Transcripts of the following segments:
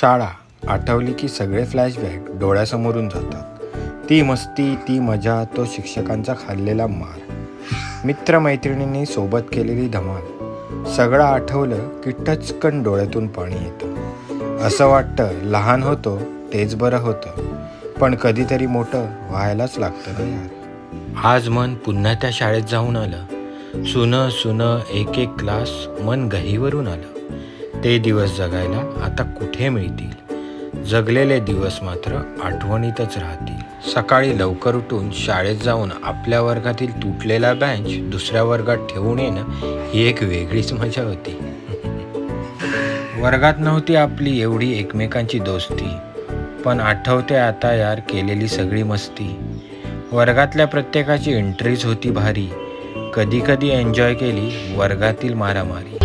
शाळा आठवली की सगळे फ्लॅशबॅक डोळ्यासमोरून जातात. ती मस्ती ती मजा तो शिक्षकांचा खाल्लेला मार. मित्रमैत्रिणींनी सोबत केलेली धमाल. सगळं आठवलं की टचकन डोळ्यातून पाणी येतं. असं वाटतं लहान होतो तेच बरं होतं. पण कधीतरी मोठं व्हायलाच लागतं ना यार. आज मन पुन्हा त्या शाळेत जाऊन आलं. सुनं सुनं एक एक क्लास मन गहीवरून आलं. ते दिवस जगायला आता कुठे मिळतील? जगलेले दिवस मात्र आठवणीतच राहतील. सकाळी लवकर उठून शाळेत जाऊन आपल्या वर्गातील तुटलेला बेंच दुसऱ्या वर्गात ठेवून येणं ही एक वेगळीच मजा होती. वर्गात नव्हती आपली एवढी एकमेकांची दोस्ती. पण आठवते आता यार केलेली सगळी मस्ती. वर्गातल्या प्रत्येकाची एंट्रीज होती भारी. कधी कधी एन्जॉय केली वर्गातील मारामारी.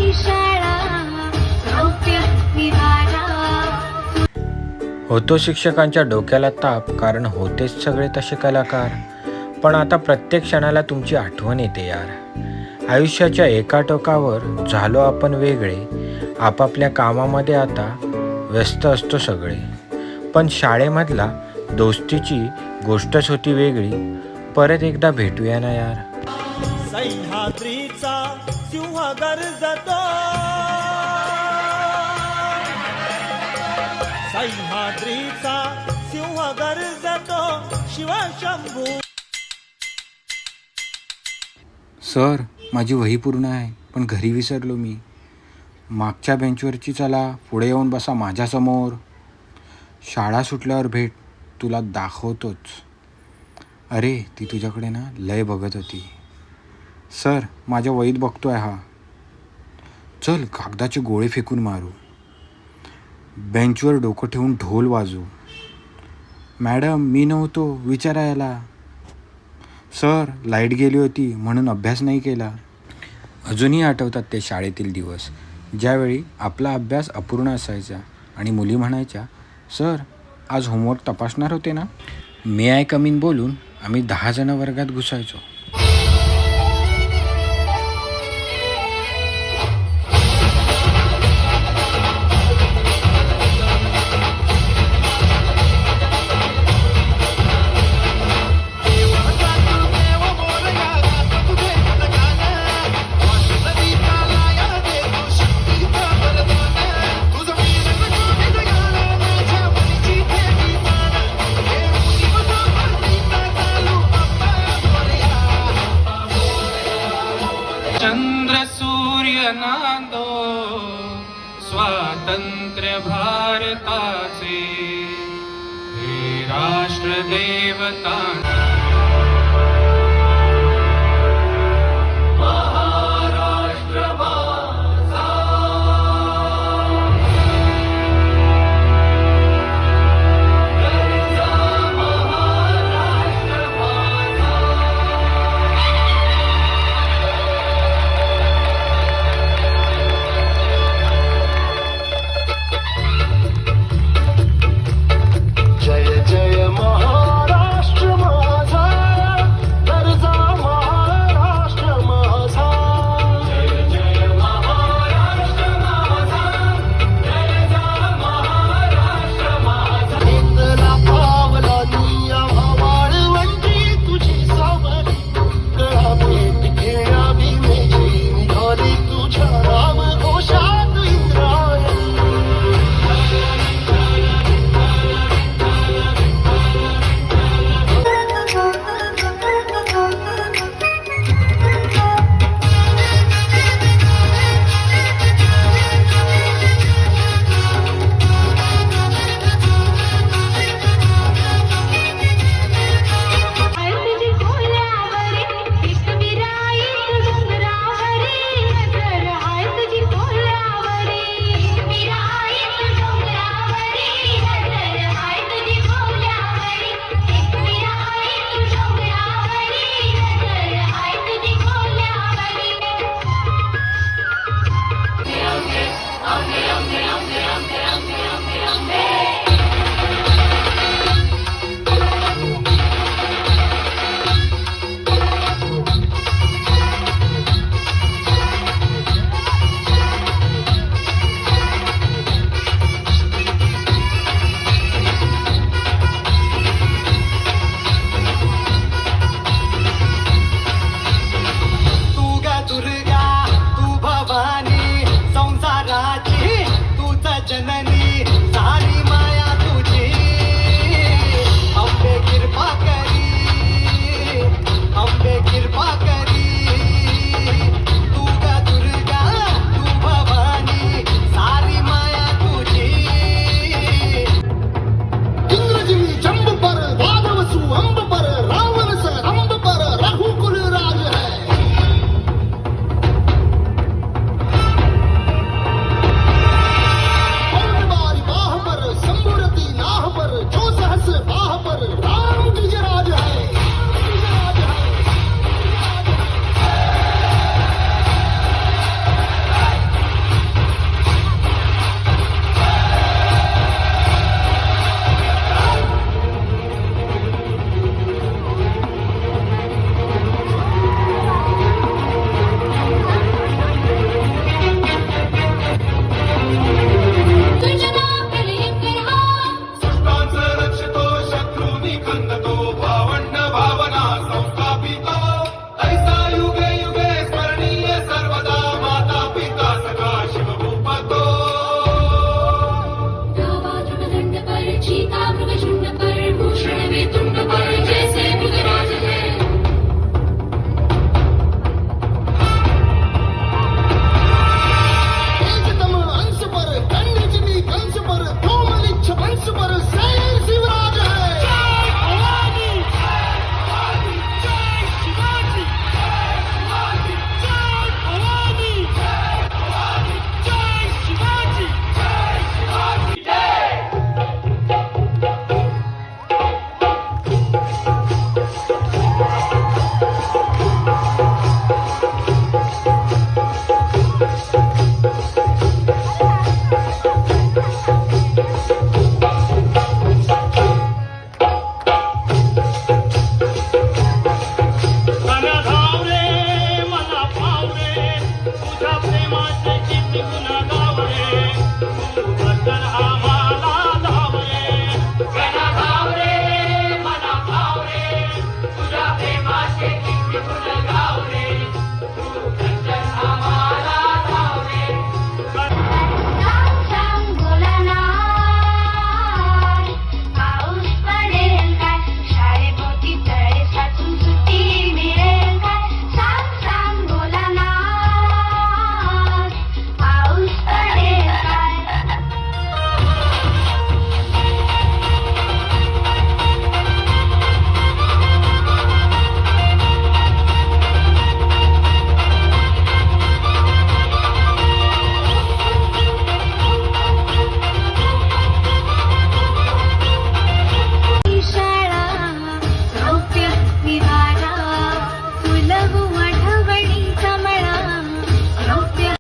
होतो शिक्षकांच्या डोक्याला ताप कारण होतेच सगळे तसे कलाकार. पण आता प्रत्येक क्षणाला तुमची आठवण येते यार. आयुष्याच्या एका टोकावर झालो आपण वेगळे. आपापल्या कामामध्ये आता व्यस्त असतो सगळे. पण शाळेमधला दोस्तीची गोष्टच होती वेगळी. परत एकदा भेटूया ना यार. सह्याद्रीचा सिंह गर्जतो सह्याद्रीचा सिंह गर्जतो शिवशंभू सर माझी वही पूर्ण आहे पण घरी विसरलो मी. मागच्या बेंचवरची चला पुढे येऊन बसा माझ्यासमोर. शाळा सुटल्यावर भेट तुला दाखवतोच. अरे ती तुझ्याकडे ना लय बघत होती. सर माझ्या वहीत बघतोय हा. चल कागदाचे गोळे फेकून मारू. बेंचवर डोकं ठेवून ढोल वाजू मॅडम मी नव्हतो विचारायला. सर लाइट गेली होती म्हणून अभ्यास नाही केला. अजूनही आठवतात ते शाळेतील दिवस. ज्यावेळी आपला अभ्यास अपूर्ण असायचा आणि मुली म्हणायच्या सर आज होमवर्क तपासणार होते ना? मे आय कमीन बोलून? आम्ही दहा जणं वर्गात घुसायचो. देवता